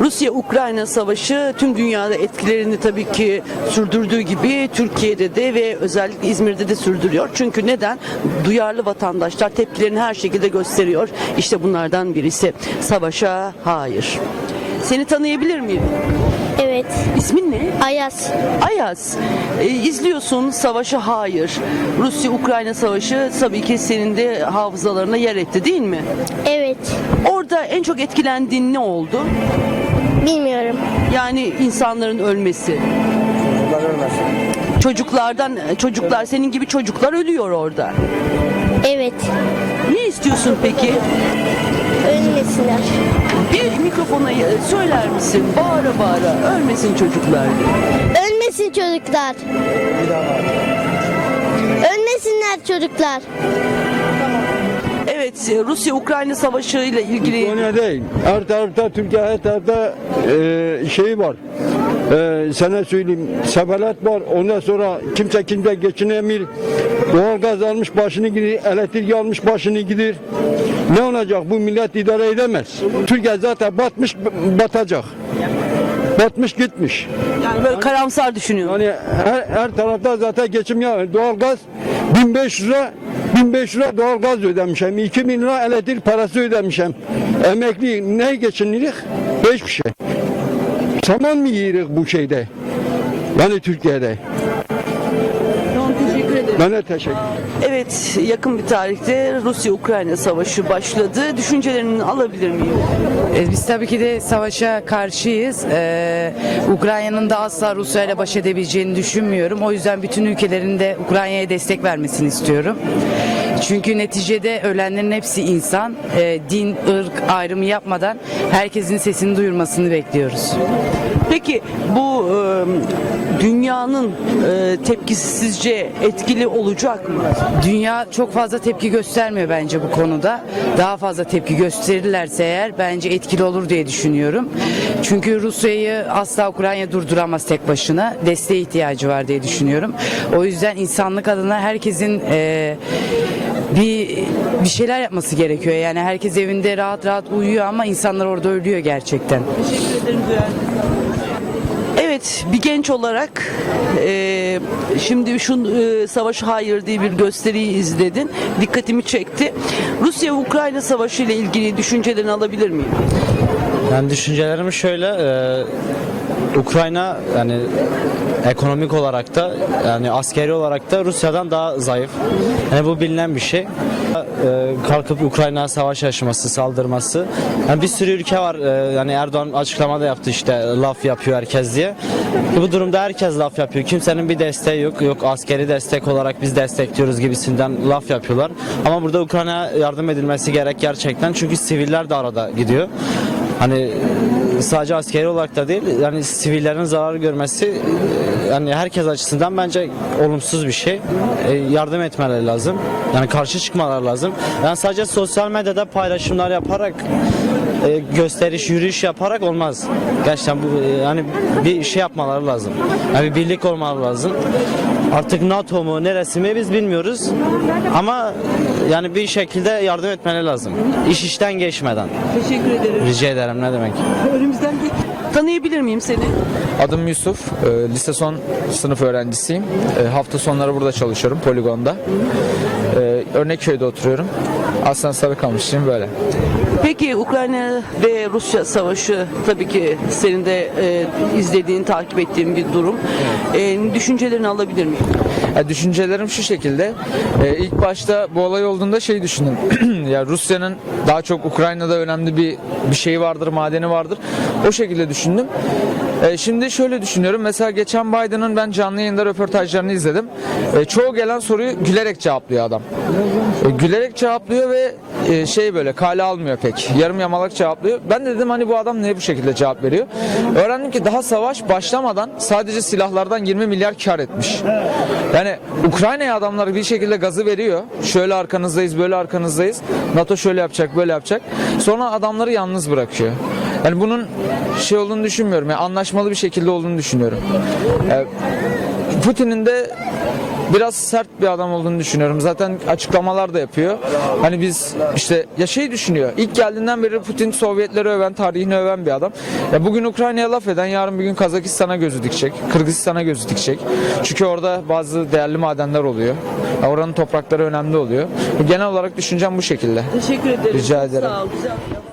Rusya-Ukrayna savaşı tüm dünyada etkilerini tabii ki sürdürdüğü gibi Türkiye'de de ve özellikle İzmir'de de sürdürüyor. Çünkü neden? Duyarlı vatandaşlar tepkilerini her şekilde gösteriyor. İşte bunlardan birisi savaşa hayır. Seni tanıyabilir miyim? Evet. İsmin ne? Ayaz. Ayaz. E, izliyorsun Savaşa Hayır. Rusya-Ukrayna savaşı tabii ki senin de hafızalarına yer etti değil mi? Evet. Orada en çok etkilendiğin ne oldu? Yani insanların ölmesi. Çocuklardan çocuklar senin gibi çocuklar ölüyor orada. Evet. Ne istiyorsun peki? Ölmesinler. Bir mikrofona söyler misin? Bağıra bağıra ölmesin çocuklar. diye. Ölmesin çocuklar. Ölmesinler çocuklar. Evet, e, Rusya-Ukrayna savaşı ile ilgili Konya değil. Her tarafta Türkiye her tarafta e, şey var. E, sana söyleyeyim sefalet var. Ondan sonra kimse kimse geçinemiyor. Doğalgaz almış başını gidiyor. Elektrik almış başını gidiyor. Ne olacak? Bu millet idare edemez. Türkiye zaten batmış batacak. Batmış gitmiş. yani böyle karamsar düşünüyorum. Yani her, her tarafta zaten geçim ya doğalgaz 1500 lira 1500 lira doğalgaz ödemişim. 2000 lira elektrik parası ödemişim. Emekli ne geçinirik? Hiçbir şey. Saman mı yiyirik bu şeyde? Yani Türkiye'de. Tamam, teşekkür ederim. Ben de teşekkür Evet, yakın bir tarihte Rusya-Ukrayna savaşı başladı. Düşüncelerini alabilir miyim? E, Biz tabii ki de savaşa karşıyız. Ee, Ukrayna'nın da asla Rusya ile baş edebileceğini düşünmüyorum. O yüzden bütün ülkelerin de Ukrayna'ya destek vermesini istiyorum. Çünkü neticede ölenlerin hepsi insan. Ee, din, ırk ayrımı yapmadan herkesin sesini duyurmasını bekliyoruz. Peki bu e, dünyanın e, tepkisi sizce etkili olacak mı? Dünya çok fazla tepki göstermiyor bence bu konuda. Daha fazla tepki gösterirlerse eğer bence etkili olur diye düşünüyorum. Çünkü Rusya'yı asla Ukrayna durduramaz tek başına. Desteğe ihtiyacı var diye düşünüyorum. O yüzden insanlık adına herkesin e, bir bir şeyler yapması gerekiyor. Yani herkes evinde rahat rahat uyuyor ama insanlar orada ölüyor gerçekten. Teşekkür ederim Evet bir genç olarak e, şimdi şu e, Savaş Hayır diye bir gösteriyi izledin. Dikkatimi çekti. Rusya ve Ukrayna savaşı ile ilgili düşüncelerini alabilir miyim? Yani düşüncelerimi şöyle e, Ukrayna yani ekonomik olarak da yani askeri olarak da Rusya'dan daha zayıf. Yani bu bilinen bir şey. E, kalkıp Ukrayna savaş açması, saldırması. Yani bir sürü ülke var. E, yani Erdoğan açıklamada yaptı işte laf yapıyor herkes diye. Bu durumda herkes laf yapıyor. Kimsenin bir desteği yok. Yok askeri destek olarak biz destekliyoruz gibisinden laf yapıyorlar. Ama burada Ukrayna'ya yardım edilmesi gerek gerçekten. Çünkü siviller de arada gidiyor. Hani sadece askeri olarak da değil yani sivillerin zarar görmesi yani herkes açısından bence olumsuz bir şey. E, yardım etmeleri lazım. Yani karşı çıkmaları lazım. Yani sadece sosyal medyada paylaşımlar yaparak e, gösteriş, yürüyüş yaparak olmaz. Gerçekten bu e, yani bir şey yapmaları lazım. Yani bir birlik olmaları lazım. Artık NATO mu neresi mi biz bilmiyoruz. Ama yani bir şekilde yardım etmeleri lazım. İş işten geçmeden. Teşekkür ederim. Rica ederim ne demek. Önümüzden geç. Tanıyabilir miyim seni? Adım Yusuf, e, lise son sınıf öğrencisiyim. E, hafta sonları burada çalışıyorum, poligonda. E, Örnekköy'de oturuyorum. Aslen Sarıkamışlıyım böyle. Peki Ukrayna ve Rusya savaşı tabii ki senin de e, izlediğin, takip ettiğin bir durum. E, düşüncelerini alabilir miyim? Ya düşüncelerim şu şekilde. E, ilk başta bu olay olduğunda şey düşündüm. ya Rusya'nın daha çok Ukrayna'da önemli bir bir şey vardır, madeni vardır. O şekilde düşündüm. E, şimdi şöyle düşünüyorum. Mesela geçen Biden'ın ben canlı yayında röportajlarını izledim. E, çoğu gelen soruyu gülerek cevaplıyor adam. E, gülerek cevaplıyor ve e, şey böyle kale almıyor pek. Yarım yamalak cevaplıyor. Ben de dedim hani bu adam niye bu şekilde cevap veriyor? Öğrendim ki daha savaş başlamadan sadece silahlardan 20 milyar kar etmiş. Yani Ukrayna'ya adamlar bir şekilde gazı veriyor. Şöyle arkanızdayız, böyle arkanızdayız. NATO şöyle yapacak, böyle yapacak. Sonra adamları yalnız bırakıyor. Yani bunun şey olduğunu düşünmüyorum. Yani anlaşmalı bir şekilde olduğunu düşünüyorum. Yani Putin'in de biraz sert bir adam olduğunu düşünüyorum. Zaten açıklamalar da yapıyor. Hani biz işte ya şey düşünüyor. İlk geldiğinden beri Putin Sovyetleri öven, tarihini öven bir adam. Ya bugün Ukrayna'ya laf eden yarın bir gün Kazakistan'a gözü dikecek. Kırgızistan'a gözü dikecek. Çünkü orada bazı değerli madenler oluyor. Ya Oranın toprakları önemli oluyor. Genel olarak düşüncem bu şekilde. Teşekkür ederim. Rica ederim. Sağ ol. Güzel.